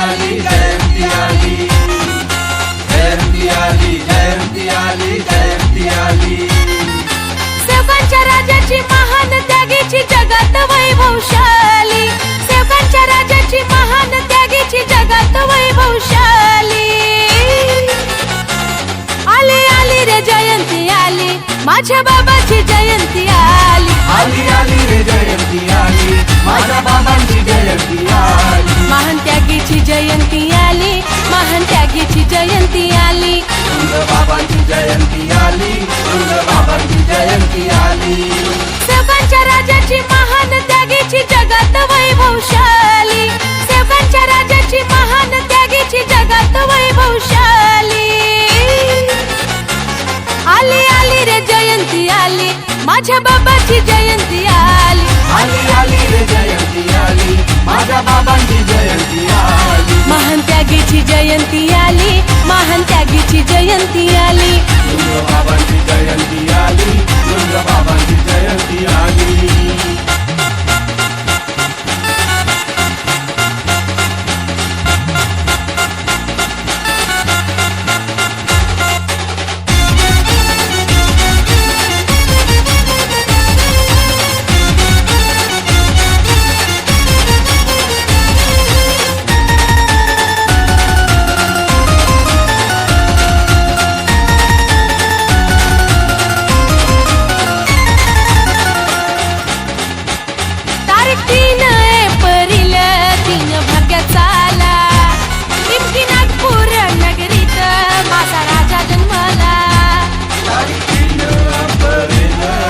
आली महान त्यागीची जगात वैभवशाली. सेवकांच्या राजाची महान त्यागीची जगात वैभवशाली. आली आली रे जयंती आली. माझ्या बाबाची जयंती आली. आली आली रे जयंती आली. जयंती आली. बाबांची जयंती आली. बाबांची जयंती आली. सेवांच्या राजाची महान त्यागीची जगात वैभवशाली. सेवांच्या राजाची महान त्यागीची जगात वैभवशाली. आली आली रे जयंती आली. माझ्या बाबाची जयंती आली. आली आली रे जयंती आली. माझ्या बाबा